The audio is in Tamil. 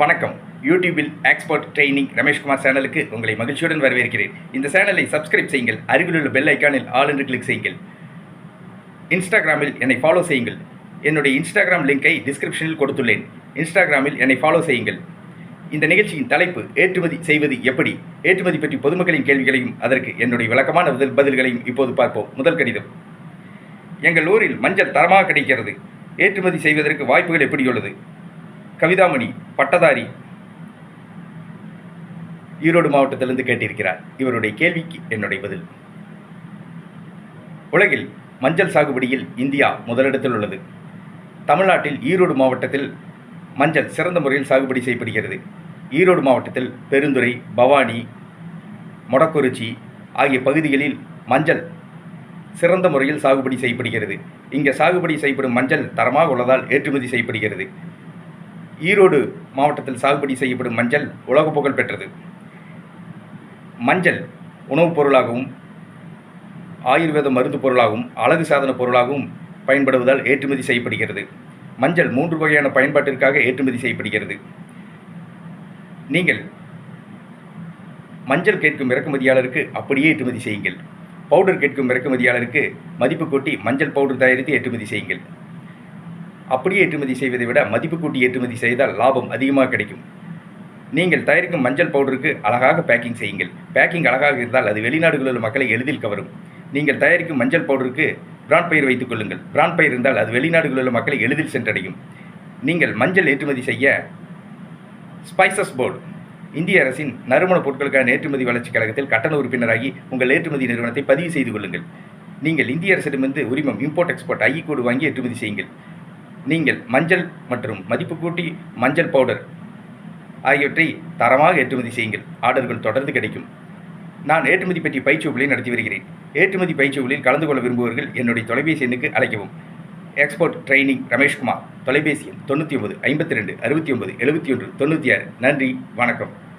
வணக்கம். யூடியூபில் எக்ஸ்பர்ட் ட்ரைனிங் ரமேஷ்குமார் சேனலுக்கு உங்களை மகிழ்ச்சியுடன் வரவேற்கிறேன். இந்த சேனலை சப்ஸ்கிரைப் செய்யுங்கள். அருகிலுள்ள பெல் ஐக்கானில் ஆல் என்று கிளிக் செய்யுங்கள். இன்ஸ்டாகிராமில் என்னை ஃபாலோ செய்யுங்கள். என்னுடைய இன்ஸ்டாகிராம் லிங்கை டிஸ்கிரிப்ஷனில் கொடுத்துள்ளேன். இன்ஸ்டாகிராமில் என்னை ஃபாலோ செய்யுங்கள். இந்த நிகழ்ச்சியின் தலைப்பு ஏற்றுமதி செய்வது எப்படி? ஏற்றுமதி பற்றி பொதுமக்களின் கேள்விகளையும் அதற்கு என்னுடைய விளக்கமான பதில் பதில்களையும் இப்போது பார்ப்போம். முதல் கடிதம். எங்கள் ஊரில் மஞ்சள் தரமாக கிடைக்கிறது. ஏற்றுமதி செய்வதற்கு வாய்ப்புகள் எப்படி உள்ளது? கவிதாமணி பட்டதாரி ஈரோடு மாவட்டத்திலிருந்து கேட்டிருக்கிறார். இவருடைய கேள்விக்கு என்னுடைய பதில். உலகில் மஞ்சள் சாகுபடியில் இந்தியா முதலிடத்தில் உள்ளது. தமிழ்நாட்டில் ஈரோடு மாவட்டத்தில் மஞ்சள் சிறந்த முறையில் சாகுபடி செய்யப்படுகிறது. ஈரோடு மாவட்டத்தில் பெருந்துறை பவானி மொடக்குறிச்சி ஆகிய பகுதிகளில் மஞ்சள் சிறந்த முறையில் சாகுபடி செய்யப்படுகிறது. இங்கே சாகுபடி செய்யப்படும் மஞ்சள் தரமாக உள்ளதால் ஏற்றுமதி செய்யப்படுகிறது. ஈரோடு மாவட்டத்தில் சாகுபடி செய்யப்படும் மஞ்சள் உலக புகழ் பெற்றது. மஞ்சள் உணவுப் பொருளாகவும் ஆயுர்வேத மருந்து பொருளாகவும் அழகு சாதன பொருளாகவும் பயன்படுவதால் ஏற்றுமதி செய்யப்படுகிறது. மஞ்சள் மூன்று வகையான பயன்பாட்டிற்காக ஏற்றுமதி செய்யப்படுகிறது. நீங்கள் மஞ்சள் கேட்கும் இறக்குமதியாளருக்கு அப்படியே ஏற்றுமதி செய்யுங்கள். பவுடர் கேட்கும் இறக்குமதியாளருக்கு மதிப்பு கூட்டி மஞ்சள் பவுடர் தயாரித்து ஏற்றுமதி செய்யுங்கள். அப்படியே ஏற்றுமதி செய்வதை விட மதிப்பு கூட்டி ஏற்றுமதி செய்தால் லாபம் அதிகமாக கிடைக்கும். நீங்கள் தயாரிக்கும் மஞ்சள் பவுடருக்கு அழகாக பேக்கிங் செய்யுங்கள். பேக்கிங் அழகாக இருந்தால் அது வெளிநாடுகளில் உள்ள மக்களை எளிதில் கவரும். நீங்கள் தயாரிக்கும் மஞ்சள் பவுடருக்கு பிராண்ட் பயிர் வைத்துக் கொள்ளுங்கள். பிராண்ட் பயிர் இருந்தால் அது வெளிநாடுகளில் உள்ள மக்களை எளிதில் சென்றடையும். நீங்கள் மஞ்சள் ஏற்றுமதி செய்ய ஸ்பைசஸ் போர்டு இந்திய அரசின் நறுமணப் பொருட்களுக்கான ஏற்றுமதி வளர்ச்சிக் கழகத்தில் கட்டண உறுப்பினராகி உங்கள் ஏற்றுமதி நிறுவனத்தை பதிவு செய்து கொள்ளுங்கள். நீங்கள் இந்திய அரசிடமிருந்து உரிமம் இம்போர்ட் எக்ஸ்போர்ட் ஐ கோடு வாங்கி ஏற்றுமதி செய்யுங்கள். நீங்கள் மஞ்சள் மற்றும் மதிப்பு கூட்டி மஞ்சள் பவுடர் ஆகியவற்றை தரமாக ஏற்றுமதி செய்யுங்கள். ஆர்டர்கள் தொடர்ந்து கிடைக்கும். நான் ஏற்றுமதி பற்றி பயிற்சி நடத்தி வருகிறேன். ஏற்றுமதி பயிற்சி கலந்து கொள்ள விரும்புபவர்கள் என்னுடைய தொலைபேசி எண்ணுக்கு அழைக்கவும். எக்ஸ்போர்ட் ட்ரைனிங் ரமேஷ்குமார் தொலைபேசி எண் தொண்ணூற்றி ஒன்பது ஐம்பத்தி ரெண்டு அறுபத்தி ஒம்பது எழுபத்தி ஒன்று தொண்ணூற்றி ஆறு. நன்றி வணக்கம்.